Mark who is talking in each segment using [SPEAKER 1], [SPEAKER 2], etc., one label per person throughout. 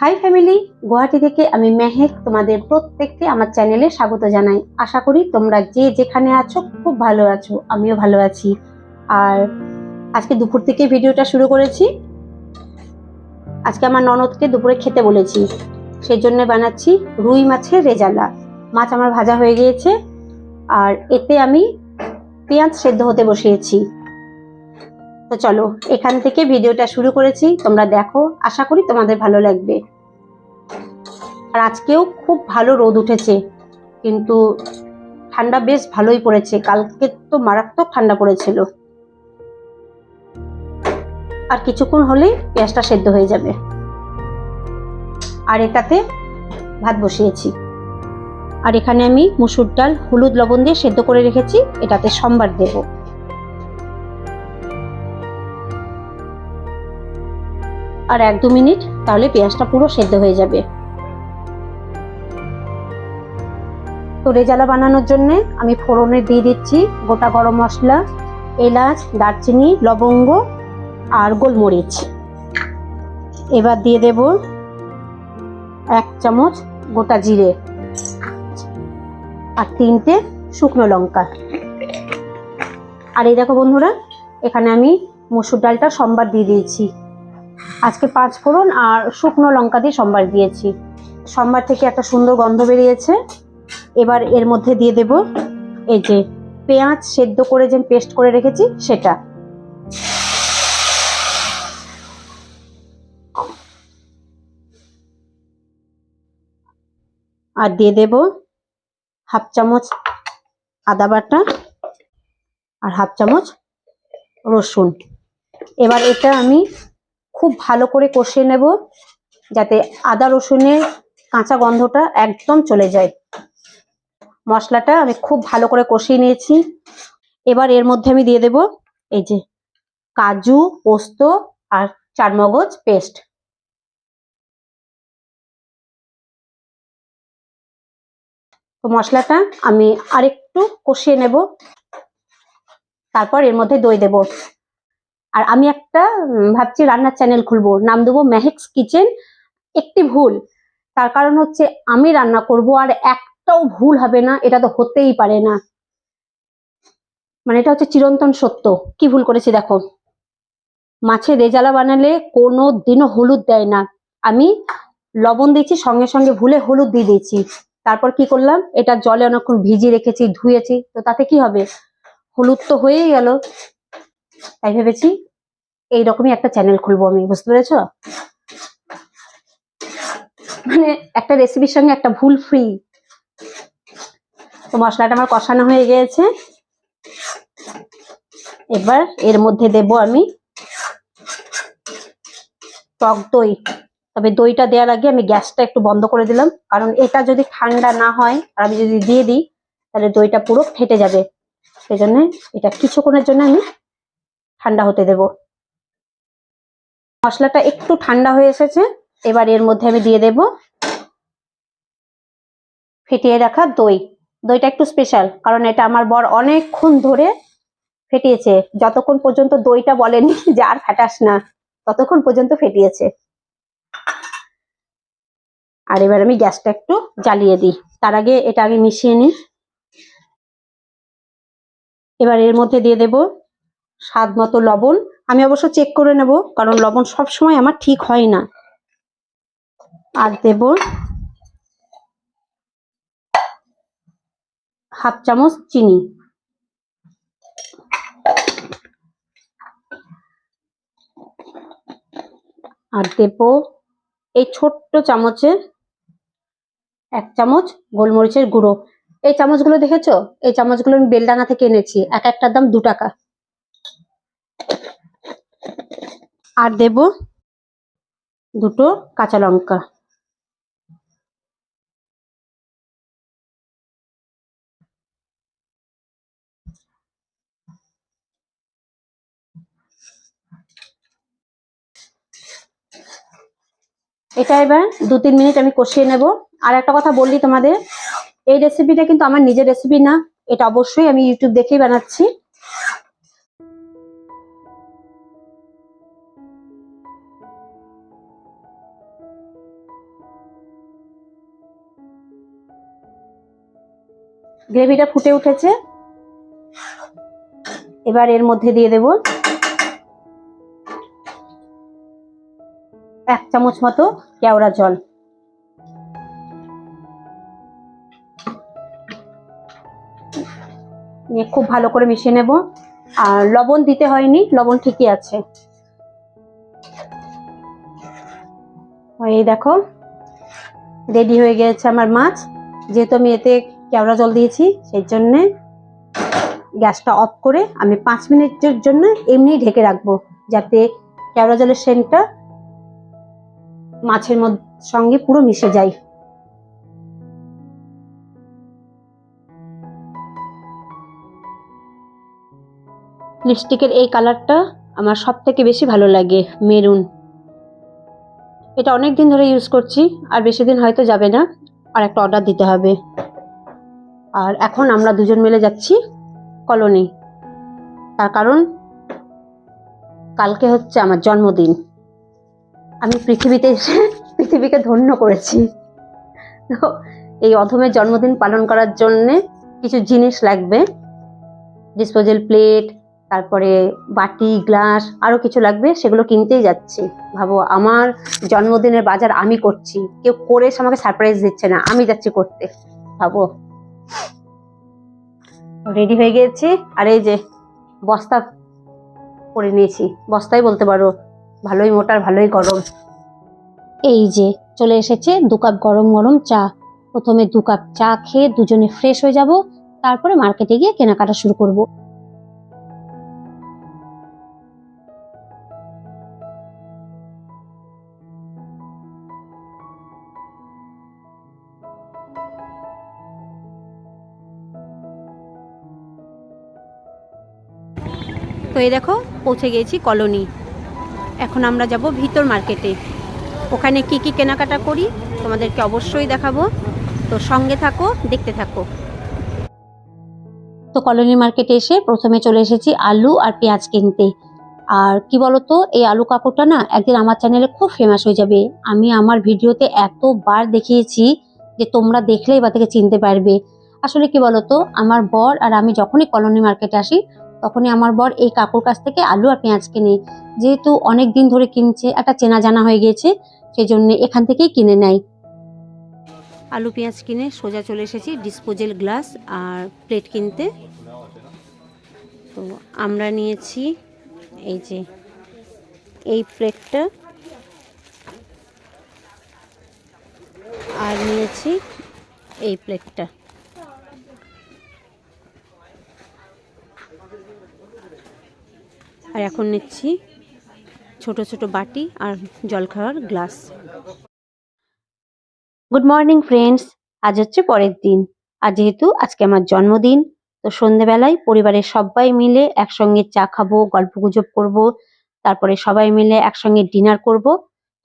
[SPEAKER 1] High family Guwahati থেকে আমি মেহেক তোমাদের প্রত্যেককে আমার চ্যানেলে স্বাগত জানাই। আশা করি তোমরা যে যেখানে আছো খুব ভালো আছো, আমিও ভালো আছি। আর আজকে দুপুর থেকে ভিডিওটা শুরু করেছি। আজকে আমার ননদকে দুপুরে খেতে বলেছি। সেই জন্য বানাচ্ছি রুই মাছের রেজালা। মাছ আমার ভাজা হয়ে গিয়েছে। আর এতে আমি পেঁয়াজ সেদ্ধ হতে বসিয়েছি। তো চলো, এখান থেকে ভিডিওটা শুরু করেছি, তোমরা দেখো, আশা করি তোমাদের ভালো লাগবে। আর আজকেও খুব ভালো রোদ উঠেছে, কিন্তু ঠান্ডা বেশ ভালোই পড়েছে, কালকে তো মারাত্মক ঠান্ডা পড়েছিল। আর কিছুক্ষণ হলেই পেঁয়াজটা সেদ্ধ হয়ে যাবে। আর এটাতে ভাত বসিয়েছি। আর এখানে আমি মুসুর ডাল, হলুদ লবণ দিয়ে সেদ্ধ করে রেখেছি, এটাতে সম্বার দেবো। আর এক দু মিনিট, তাহলে পেঁয়াজটা পুরো সেদ্ধ হয়ে যাবে। তো রেজালা বানানোর জন্যে আমি ফোড়নে দিয়ে দিচ্ছি গোটা গরম মশলা, এলাচ, দারচিনি, লবঙ্গ আর গোলমরিচ। এবার দিয়ে দেব এক চামচ গোটা জিরে আর তিনটে শুকনো লঙ্কা। আর এই দেখো বন্ধুরা, এখানে আমি মসুর ডালটা সম্বার দিয়ে দিয়েছি। আজকে পাঁচ ফোড়ন আর শুকনো লঙ্কা দিয়ে সম্বার দিয়েছি। সম্বার থেকে একটা সুন্দর গন্ধ বেরিয়েছে। এবার এর মধ্যে দিয়ে দেব এই যে পেঁয়াজ সেদ্ধ করে যে পেস্ট করে রেখেছি সেটা। আর দিয়ে দেব হাফ চামচ আদা বাটা আর হাফ চামচ রসুন। এবার এটা আমি খুব ভালো করে কষিয়ে নেব যাতে আদা রসুনের কাঁচা গন্ধটা একদম চলে যায়। মশলাটা আমি খুব ভালো করে কষিয়ে নিয়েছি। এবার এর মধ্যে আমি দিয়ে দেব এই যে কাজু, পোস্ত আর চারমগজ পেস্ট। তো মশলাটা আমি আরেকটু কষিয়ে নেব। তারপর এর মধ্যে দই দেব। আর আমি একটা ভাবছি রান্নার চ্যানেল খুলবো। নাম দেবো মেহেক্স কিচেন। একটি ভুল। তার কারণ হচ্ছে আমি রান্না করব আর একটাও ভুল হবে না, এটা তো হতেই পারে না। মানে এটা হচ্ছে চিরন্তন সত্য। কি ভুল করেছি দেখো? মাছের রেজালা বানালে কোনো দিনও হলুদ দেয় না। আমি লবণ দিয়েছি, সঙ্গে সঙ্গে ভুলে হলুদ দিয়ে দিয়েছি। তারপর কি করলাম? এটা জলে অনেকক্ষণ ভিজিয়ে রেখেছি, ধুয়েছি। তো তাতে কি হবে? হলুদ তো হয়েই গেল। তাই ভেবেছি এইরকমই একটা চ্যানেল খুলবো আমি, বুঝতে পেরেছ? মানে একটা রেসিপির সঙ্গে একটা ভুল ফ্রি তো মশলাটা আমার কষানো হয়ে গিয়েছে। এবার এর মধ্যে দেব আমি টক দই। তবে দইটা দেওয়ার আগে আমি গ্যাসটা একটু বন্ধ করে দিলাম, কারণ এটা যদি ঠান্ডা না হয়, আর আমি যদি দিয়ে দিই, তাহলে দইটা পুরো ফেটে যাবে। সেই জন্য এটা কিছুক্ষণের জন্য আমি ঠান্ডা হতে দেব। মশলাটা একটু ঠান্ডা হয়ে এসেছে, এবার এর মধ্যে আমি দিয়ে দেব ফেটিয়ে রাখা দই। দইটা একটু স্পেশাল কারণ এটা আমার বর অনেকক্ষণ ধরে ফেটিয়েছে। যতক্ষণ পর্যন্ত দইটা বলেনি যে আর ফেটাস না, ততক্ষণ পর্যন্ত ফেটিয়েছে। আর এবার আমি গ্যাসটা একটু জ্বালিয়ে দিই। তার আগে এটা আগে মিশিয়ে নিই। এবার এর মধ্যে দিয়ে দেব স্বাদ মতো লবণ। আমি অবশ্য চেক করে নেব, কারণ লবণ সব সময় আমার ঠিক হয় না। আর দেব হাফ চামচ চিনি। আর দেব এই ছোট্ট চামচের এক চামচ গোলমরিচের গুঁড়ো। এই চামচগুলো দেখেছ? এই চামচগুলো আমি বেলডাঙা থেকে এনেছি, এক একটার দাম দু টাকা। আর দেব দুটো কাঁচা লঙ্কা। এটা এবার দু তিন মিনিট আমি কষিয়ে নেব। আর একটা কথা বললি তোমাদের, এই রেসিপিটা কিন্তু আমার নিজের রেসিপি না, এটা অবশ্যই আমি ইউটিউব দেখেই বানাচ্ছি। গ্রেভিটা ফুটে উঠেছে। এবার এর মধ্যে দিয়ে দেব এক চামচ মতো কেওড়া জল। নিয়ে খুব ভালো করে মিশিয়ে নেব। আর লবণ দিতে হয়নি, লবণ ঠিকই আছে। এই দেখো রেডি হয়ে গেছে আমার মাছ। যেহেতু আমি এতে কেওড়া জল দিয়েছি, সেই জন্যে গ্যাসটা অফ করে আমি পাঁচ মিনিটের জন্য এমনি ঢেকে রাখব, যাতে কেওড়া জলের সেন্টটা মাছের মধ্যে সঙ্গে পুরো মিশে যায়। লিপস্টিকের এই কালারটা আমার সব থেকে বেশি ভালো লাগে, মেরুন। এটা অনেক দিন ধরে ইউজ করছি, আর বেশি দিন হয়তো যাবে না, আর একটা অর্ডার দিতে হবে। আর এখন আমরা দুজন মিলে যাচ্ছি কলোনি। তার কারণ, কালকে হচ্ছে আমার জন্মদিন। আমি পৃথিবীতে এসে পৃথিবীকে ধন্য করেছি। তো এই অধমের জন্মদিন পালন করার জন্যে কিছু জিনিস লাগবে। ডিসপোজাল প্লেট, তারপরে বাটি, গ্লাস আরও কিছু লাগবে, সেগুলো কিনতেই যাচ্ছি। ভাবো, আমার জন্মদিনের বাজার আমি করছি। কেউ করে এসে আমাকে সারপ্রাইজ দিচ্ছে না, আমি যাচ্ছি করতে। ভাবো রেডি হয়ে গেছি। আর এই যে বস্তা করে নিয়েছি। বস্তাই বলতে পারো, ভালোই মোটার ভালোই গরম। এই যে চলে এসেছে দু কাপ গরম গরম চা। প্রথমে দু কাপ চা খেয়ে দুজনে ফ্রেশ হয়ে যাব। তারপরে মার্কেটে গিয়ে কেনাকাটা শুরু করব। তো এই দেখো, পৌঁছে গিয়েছি কলোনি। এখন আমরা যাব ভিতর মার্কেটে ওখানে কি কি কেনাকাটা করি, তোমাদেরকে অবশ্যই দেখাবো। তো সঙ্গে থাকো, দেখতে থাকো। তো কলোনি মার্কেটে এসে প্রথমে চলে এসেছি আলু আর পেঁয়াজ কিনতে। আর কি বলতো, এই আলু কাপড়টা না একদিন আমার চ্যানেলে খুব ফেমাস হয়ে যাবে। আমি আমার ভিডিওতে এতবার দেখিয়েছি যে তোমরা দেখলেই বা থেকে চিনতে পারবে। আসলে কি বলতো, আমার বর আর আমি যখনই কলোনি মার্কেটে আসি তখনই আমার বর এই কাকুর কাছ থেকে আলু আর পেঁয়াজ কিনে, যেহেতু অনেক দিন ধরে কিনছে, একটা চেনা জানা হয়ে গিয়েছে সেই জন্য এখান থেকেই কিনে নেয়। আলু পেঁয়াজ কিনে সোজা চলে এসেছি ডিসপোজেল গ্লাস আর প্লেট কিনতে। তো আমরা নিয়েছি এই যে, এই প্লেটটা আর নিয়েছি এই প্লেটটা আর এখন নিচ্ছি ছোট ছোট বাটি আর জল খাওয়ার গ্লাস। গুড মর্নিং ফ্রেন্ডস আজ হচ্ছে পরের দিন। আর যেহেতু আজকে আমার জন্মদিন, তো সন্ধেবেলায় পরিবারের সবাই মিলে একসঙ্গে চা খাব, গল্প গুজব করব, তারপরে সবাই মিলে একসঙ্গে ডিনার করব।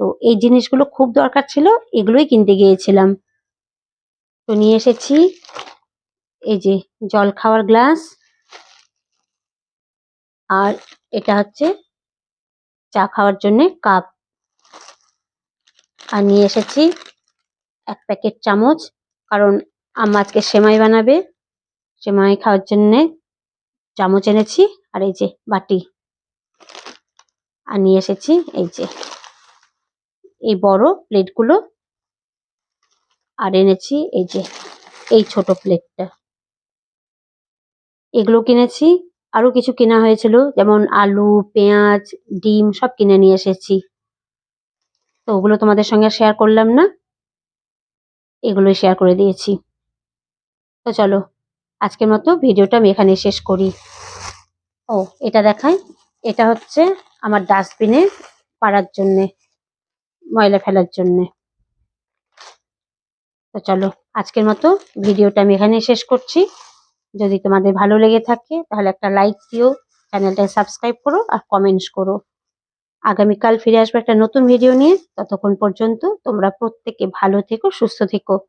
[SPEAKER 1] তো এই জিনিসগুলো খুব দরকার ছিল, এগুলোই কিনতে গিয়েছিলাম। তো নিয়ে এসেছি এই যে জল খাওয়ার গ্লাস আর হচ্ছে চা খাওয়ার জন্য কাপ। আর নিয়ে এসেছি এক প্যাকেট চামচ, কারণ আম্মা আজকে সেমাই বানাবে। সেমাই খাওয়ার জন্যে চামচ এনেছি, আর এই যে বাটি। আর নিয়ে এসেছি এই যে এই বড় প্লেটগুলো। আর এনেছি এই যে এই ছোট প্লেটটা। এগুলো কিনেছি আরও কিছু কেনা হয়েছিল, যেমন আলু, পেঁয়াজ, ডিম, সব কিনে নিয়ে এসেছি। তো ওগুলো তোমাদের সঙ্গে শেয়ার করলাম না। এগুলোই শেয়ার করে দিয়েছি। তো চলো, আজকের মতো ভিডিওটা আমি এখানে শেষ করি। ও, এটা দেখাই। এটা হচ্ছে আমার ডাস্টবিনে পাড়ার জন্যে, ময়লা ফেলার জন্যে। তো চলো, আজকের মতো ভিডিওটা আমি এখানে শেষ করছি। যদি তোমাদের ভালো লেগে থাকে, তাহলে একটা লাইক দিও চ্যানেলটা সাবস্ক্রাইব করো আর কমেন্টস করো। আগামীকাল ফিরে আসব একটা নতুন ভিডিও নিয়ে। ততক্ষণ পর্যন্ত তোমরা প্রত্যেকে ভালো থেকো, সুস্থ থেকো।